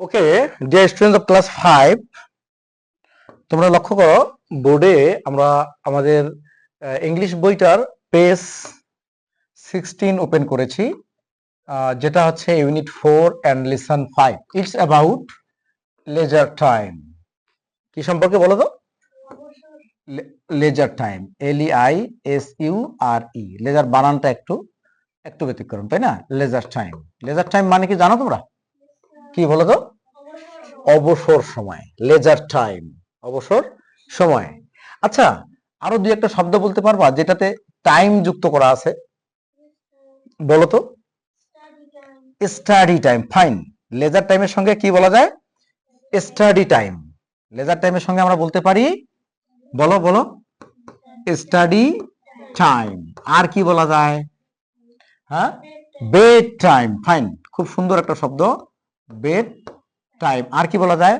Okay dear student of class five তোমরা লক্ষ্য করো বোর্ডে আমরা আমাদের ইংলিশ বইটার পেজ সিক্সটিন ওপেন করেছি যেটা হচ্ছে unit four and lesson five it's about leisure time কি সম্পর্কে বলো তো? Leisure time L I S U R E leisure বানানটা একটু একটু ব্যতিক্রম, তাই না? লেজার টাইম লেজার টাইম মানে কি জানো তোমরা? কি বলো তো? অবসর সময় লেজার টাইম অবসর সময়। আচ্ছা আরও দুই একটা শব্দ বলতে পারবা যেটাতে টাইম যুক্ত করা আছে? বলো তো। স্টাডি টাইম ফাইন লেজার টাইমের সঙ্গে কি বলা যায়? স্টাডি টাইম লেজার টাইমের সঙ্গে আমরা বলতে পারি, বলো বলো। স্টাডি টাইম আর কি বলা যায়? হ্যাঁ? বেড টাইম ফাইন খুব সুন্দর একটা শব্দ। বেড টাইম আর কি বলা যায়?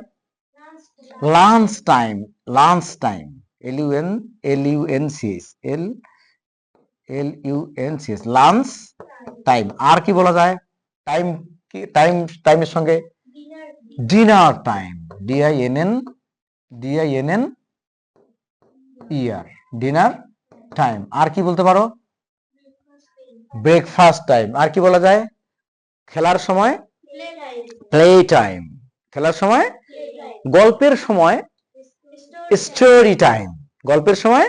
Lunch time lunch time L U N L U N C S L L U N C S lunch time আর কি বলা যায়? টাইম কি টাইম টাইমের সঙ্গে? Dinner time D I N N D I N N E R dinner time আর কি বলতে পারো? Breakfast time আর কি বলা যায়? খেলার সময় প্লে টাইম খেলার সময়? গল্পের সময়? স্টোরি টাইম গল্পের সময়?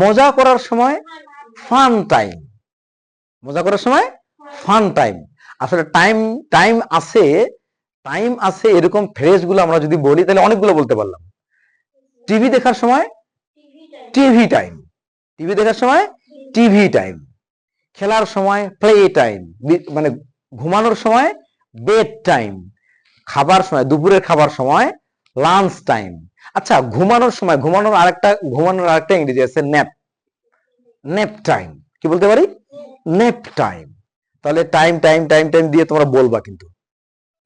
মজা করার সময়? ফান টাইম মজা করার সময়? ফান টাইম আসলে টাইম টাইম আছে টাইম আছে এরকম ফ্রেজগুলো আমরা যদি বলি, তাহলে অনেকগুলো বলতে পারলাম। টিভি দেখার সময়? টিভি টাইম টিভি দেখার সময়? টিভি টাইম খেলার সময়? প্লে টাইম মানে ঘুমানোর সময়? বেড টাইম খাবার সময়, দুপুরের খাবার সময় লাঞ্চ টাইম আচ্ছা ঘুমানোর সময়, ঘুমানোর আরেকটা ঘুমানোর আরেকটা ইংরেজি আছে ন্যাপ নেপ টাইম কি বলতে পারি? নেপ টাইম তাহলে টাইম টাইম টাইম টাইম দিয়ে তোমরা বলবা কিন্তু।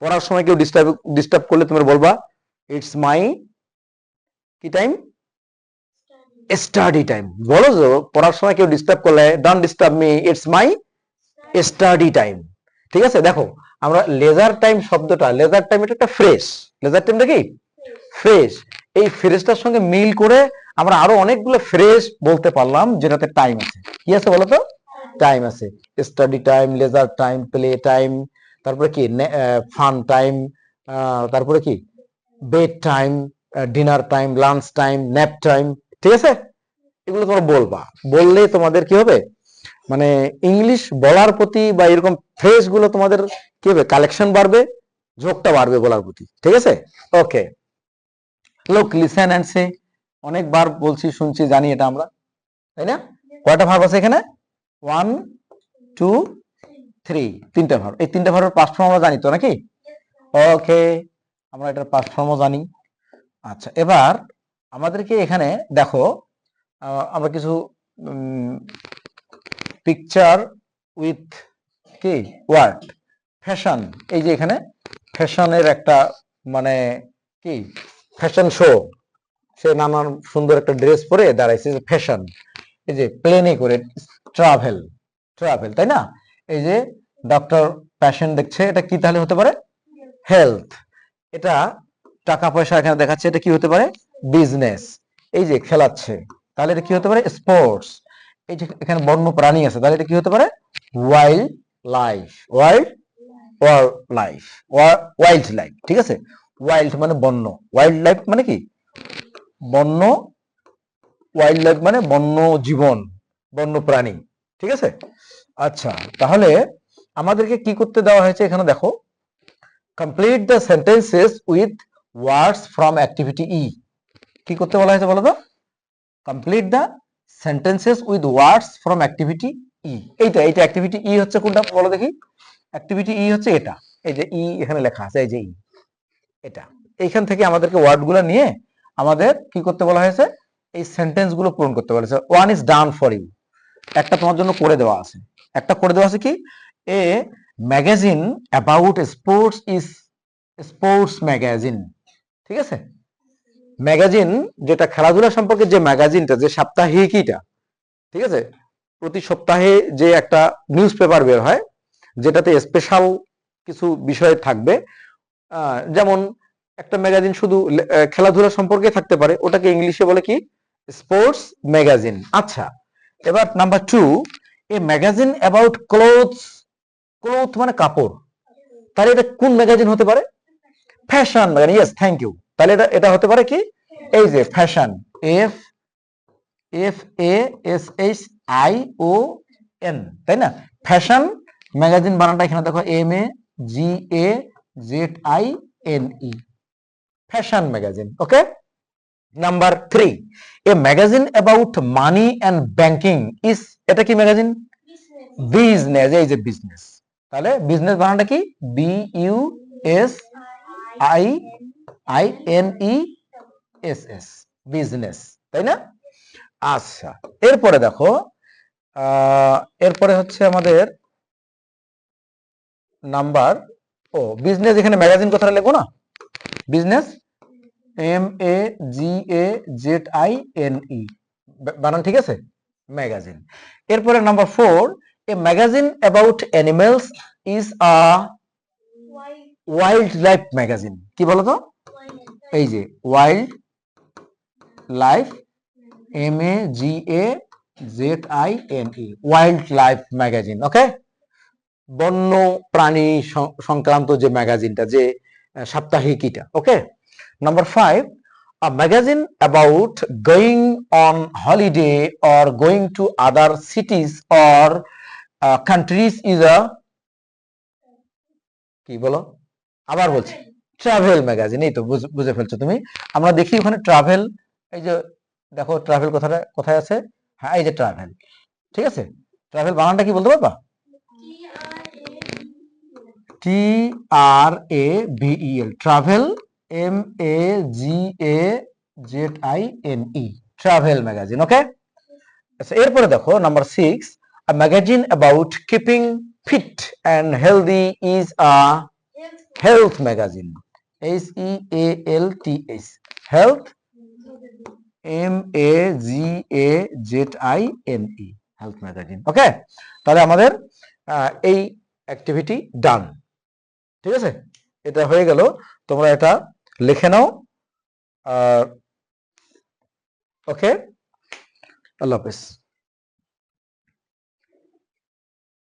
পড়ার সময় কেউ ডিস্টার্ব ডিস্টার্ব করলে তোমরা বলবা ইটস মাই কি টাইম স্টাডি টাইম বলো তো, পড়ার সময় কেউ ডিস্টার্ব করলে don't disturb me it's my study time ঠিক আছে? দেখো আমরা লেজার টাইম শব্দটা লেজার টাইম এটা একটা ফ্রেশ লেজার টাইমটা কি? ফ্রেশ এই ফ্রেশটার সঙ্গে মিল করে আমরা আরও অনেকগুলো ফ্রেশ বলতে পারলাম যেটাতে টাইম আছে। কি আছে বলো তো টাইম আছে। Study time leisure time play time তারপরে কি? ফান টাইম তারপরে কি? Bed time dinner time lunch time nap time ঠিক আছে? এগুলো তোমরা বলবা। বললে তোমাদের কি হবে? মানে ইংলিশ বলার প্রতি বা এরকম ফ্রেজগুলো তোমাদের কি হবে? কালেকশন বাড়বে, ঝোঁকটা বাড়বে বলার প্রতি, ঠিক আছে? ওকে লোক লিসেন অ্যান্ড সে অনেকবার বলছি, শুনছি, জানি এটা আমরা, তাই না? কয়টা ভার্ব আছে এখানে? ওয়ান টু থ্রি তিনটা ভার্ব এই তিনটা ভার্বের পাস্ট ফর্ম আমরা জানি তো নাকি? ওকে আমরা এটার পাস্ট ফর্মও জানি। আচ্ছা এবার আমাদেরকে এখানে দেখো আমরা কিছু পিকচার উইথ কি? ওয়ার্ড ফ্যাশন এই যে এখানে ফ্যাশনের একটা মানে কি? ফ্যাশন শো সে নানান সুন্দর একটা ড্রেস পরে দাঁড়াইছে ফ্যাশন এই যে প্লেনে করে ট্রাভেল ট্রাভেল তাই না? এই যে ডক্টর প্যাশন দেখছে, এটা কি তাহলে হতে পারে? হেলথ এটা টাকা পয়সা এখানে দেখাচ্ছে, এটা কি হতে পারে? বিজনেস এই যে খেলাচ্ছে, তাহলে এটা কি হতে পারে? স্পোর্টস এই যে এখানে বন্য প্রাণী আছে, তাহলে এটা কি হতে পারে? Wild life wild life wild life ঠিক আছে? ওয়াইল্ড মানে বন্য ওয়াইল্ড লাইফ মানে কি? বন্য ওয়াইল্ড লাইফ মানে বন্য জীবন বন্য প্রাণী ঠিক আছে? আচ্ছা তাহলে আমাদেরকে কি করতে দেওয়া হয়েছে এখানে দেখো। Complete the sentences with words from activity E কি করতে বলা হয়েছে বলো তো? Complete the sentences with words from activity E এইটা এইটা অ্যাক্টিভিটি ই হচ্ছে কোনটা? বলো দেখি। অ্যাক্টিভিটি ই হচ্ছে এটা। এই যে ই এখানে লেখা আছে, এই যে ই এটা। এইখান থেকে আমাদেরকে ওয়ার্ডগুলো নিয়ে আমাদের কি করতে বলা হয়েছে? এই সেন্টেন্সগুলো পূরণ করতে বলা হয়েছে। One is done for you একটা তোমার জন্য করে দেওয়া আছে। একটা করে দেওয়া আছে কি? A magazine about sports is sports magazine ঠিক আছে? ম্যাগাজিন, যেটা খেলাধুলা সম্পর্কে যে ম্যাগাজিনটা, যে সাপ্তাহিকইটা ঠিক আছে? প্রতি সপ্তাহে যে একটা নিউজ পেপার বের হয়, যেটাতে স্পেশাল কিছু বিষয় থাকবে। যেমন একটা ম্যাগাজিন শুধু খেলাধুলা সম্পর্কে থাকতে পারে, ওটাকে ইংলিশে বলে কি? স্পোর্টস ম্যাগাজিন আচ্ছা এবার number two a magazine about clothes cloth মানে কাপড়। তাহলে এটা কোন ম্যাগাজিন হতে পারে? Fashion magazine yes thank you তাহলে এটা এটা হতে পারে কি? এই যে fashion F F A S H I O N তাই না? ফ্যাশন ম্যাগাজিন বানানটা এখানে দেখো M A G A Z I N E fashion magazine okay number three a magazine about money and banking is এটা কি magazine business এই যে business তাহলে বিজনেস বানানটা কি? B U S I I N E S S business তাই না? আচ্ছা এরপরে দেখো এরপরে হচ্ছে আমাদের নাম্বার ও বিজনেস এখানে ম্যাগাজিন কথাটা লেখো না? Business M A G A Z I N E বানান ঠিক আছে? ম্যাগাজিন এরপরে number four a magazine about animals is a wild life magazine কি বলতো? এই যে wild life, M A G A Z I N E, wild life magazine, okay? বন্য প্রাণী সংক্রান্ত যে ম্যাগাজিনটা, যে সাপ্তাহিকীটা okay? Number five a magazine about going on holiday or going to other cities or countries is a, কি বলো? আবার বলছি। ট্রাভেল ম্যাগাজিন এই তো বুঝ- ফেলছো তুমি। আমরা দেখি ওখানে ট্রাভেল এই যে দেখো ট্রাভেল কথাটা কোথায় আছে? হ্যাঁ এই যে ট্রাভেল ঠিক আছে? ট্রাভেল বানানটা কি বলতে পারবা? T R A V E L travel M A G A Z I N E travel magazine okay আচ্ছা এরপরে দেখো number six a magazine about keeping fit and healthy is a health magazine H E A L T H health M A G A Z I N E health magazine okay তাহলে আমাদের এই activity ডান ঠিক আছে? এটা হয়ে গেল, তোমরা এটা লিখে নাও ওকে আল্লাহ হাফেজ।